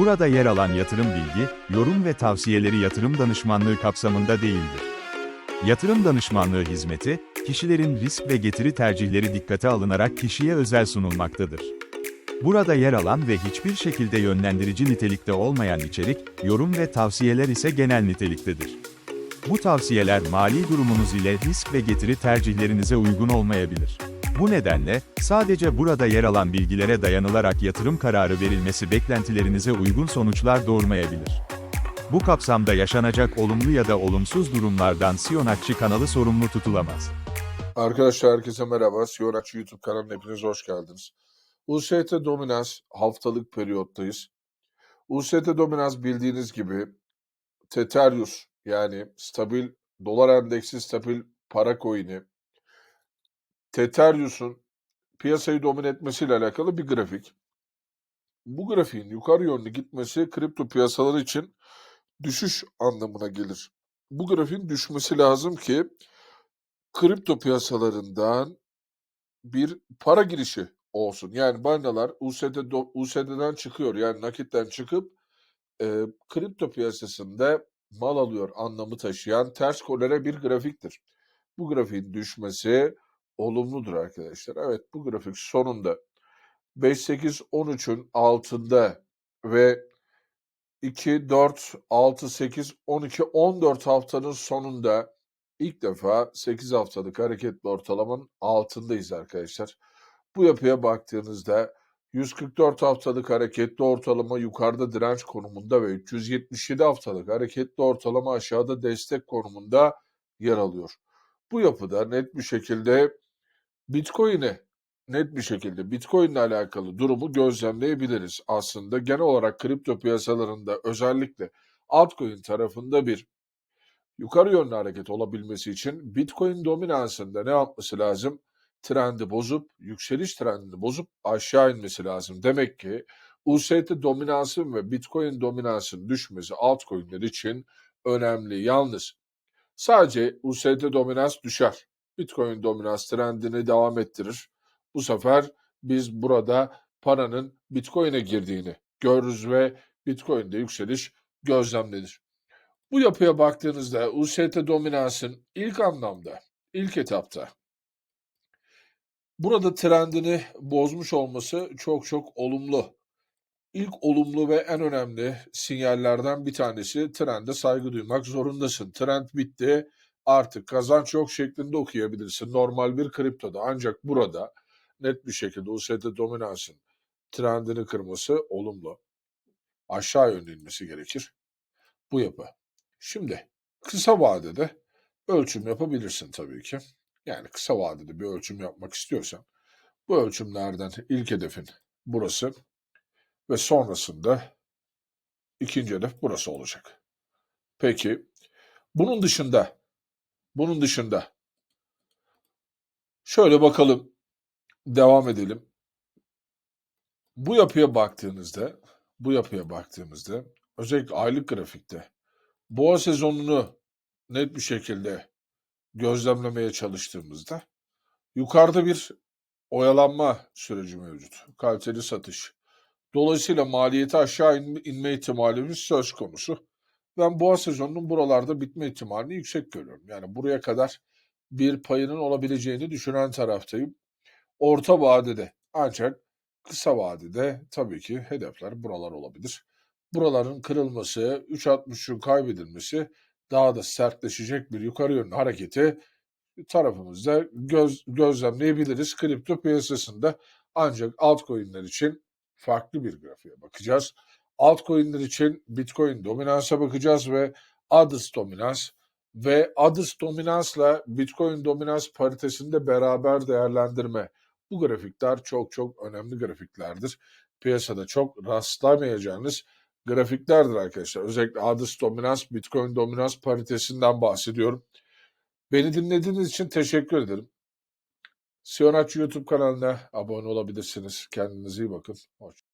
Burada yer alan yatırım bilgi, yorum ve tavsiyeleri yatırım danışmanlığı kapsamında değildir. Yatırım danışmanlığı hizmeti, kişilerin risk ve getiri tercihleri dikkate alınarak kişiye özel sunulmaktadır. Burada yer alan ve hiçbir şekilde yönlendirici nitelikte olmayan içerik, yorum ve tavsiyeler ise genel niteliktedir. Bu tavsiyeler mali durumunuz ile risk ve getiri tercihlerinize uygun olmayabilir. Bu nedenle, sadece burada yer alan bilgilere dayanılarak yatırım kararı verilmesi beklentilerinize uygun sonuçlar doğurmayabilir. Bu kapsamda yaşanacak olumlu ya da olumsuz durumlardan Siyonakçı kanalı sorumlu tutulamaz. Arkadaşlar herkese merhaba. Siyonaçı YouTube kanalına hepiniz hoş geldiniz. UST Dominans haftalık periyottayız. UST Dominans bildiğiniz gibi Tetarius yani stabil dolar endeksi stabil para coin'i Tetarius'un piyasayı domine etmesiyle alakalı bir grafik. Bu grafiğin yukarı yönlü gitmesi kripto piyasaları için düşüş anlamına gelir. Bu grafiğin düşmesi lazım ki kripto piyasalarından bir para girişi olsun. Yani bandalar USD, USD'den çıkıyor yani nakitten çıkıp e, kripto piyasasında mal alıyor anlamı taşıyan ters kolere bir grafiktir. Bu grafiğin düşmesi olumludur arkadaşlar. Evet bu grafik sonunda 5-8-13'ün altında ve 2, 4, 6, 8, 12, 14 haftanın sonunda ilk defa 8 haftalık hareketli ortalamanın altındayız arkadaşlar. Bu yapıya baktığınızda 144 haftalık hareketli ortalama yukarıda direnç konumunda ve 377 haftalık hareketli ortalama aşağıda destek konumunda yer alıyor. Bu yapıda net bir şekilde Bitcoin'e net bir şekilde Bitcoin ile alakalı durumu gözlemleyebiliriz. Aslında genel olarak kripto piyasalarında özellikle altcoin tarafında bir yukarı yönlü hareket olabilmesi için Bitcoin dominansında ne yapması lazım? Trendi bozup, yükseliş trendini bozup aşağı inmesi lazım. Demek ki UST dominansın ve Bitcoin dominansın düşmesi altcoin'ler için önemli. Yalnız sadece UST dominans düşer. Bitcoin dominans trendini devam ettirir. Bu sefer biz burada paranın Bitcoin'e girdiğini görürüz ve Bitcoin'de yükseliş gözlemlenir. Bu yapıya baktığınızda UST dominansın ilk anlamda, ilk etapta burada trendini bozmuş olması çok çok olumlu. İlk olumlu ve en önemli sinyallerden bir tanesi trende saygı duymak zorundasın. Trend bitti, artık kazanç yok şeklinde okuyabilirsin normal bir kriptoda. Ancak burada net bir şekilde USD dominansın trendini kırması olumlu. Aşağı yönlü inmesi gerekir. Bu yapı. Şimdi kısa vadede ölçüm yapabilirsin tabii ki. Yani kısa vadede bir ölçüm yapmak istiyorsan bu ölçümlerden ilk hedefin burası ve sonrasında ikinci hedef burası olacak. Peki bunun dışında bunun dışında şöyle bakalım devam edelim. Bu yapıya baktığınızda, bu yapıya baktığımızda özellikle aylık grafikte boğa sezonunu net bir şekilde gözlemlemeye çalıştığımızda yukarıda bir oyalanma süreci mevcut. Kaliteli satış. Dolayısıyla maliyeti aşağı in- inme ihtimalimiz söz konusu. Ben boğa sezonunun buralarda bitme ihtimalini yüksek görüyorum. Yani buraya kadar bir payının olabileceğini düşünen taraftayım. Orta vadede ancak kısa vadede tabii ki hedefler buralar olabilir. Buraların kırılması, 3.63'ün kaybedilmesi daha da sertleşecek bir yukarı yönlü hareketi tarafımızda göz, gözlemleyebiliriz kripto piyasasında. Ancak altcoin'ler için farklı bir grafiğe bakacağız. Altcoin'ler için Bitcoin dominansa bakacağız ve ADIS dominans ve ADIS dominansla Bitcoin dominans paritesinde beraber değerlendirme. Bu grafikler çok çok önemli grafiklerdir. Piyasada çok rastlamayacağınız grafiklerdir arkadaşlar. Özellikle ADIS dominans, Bitcoin dominans paritesinden bahsediyorum. Beni dinlediğiniz için teşekkür ederim. Siyonaç YouTube kanalına abone olabilirsiniz. Kendinize iyi bakın. Hoşçakalın.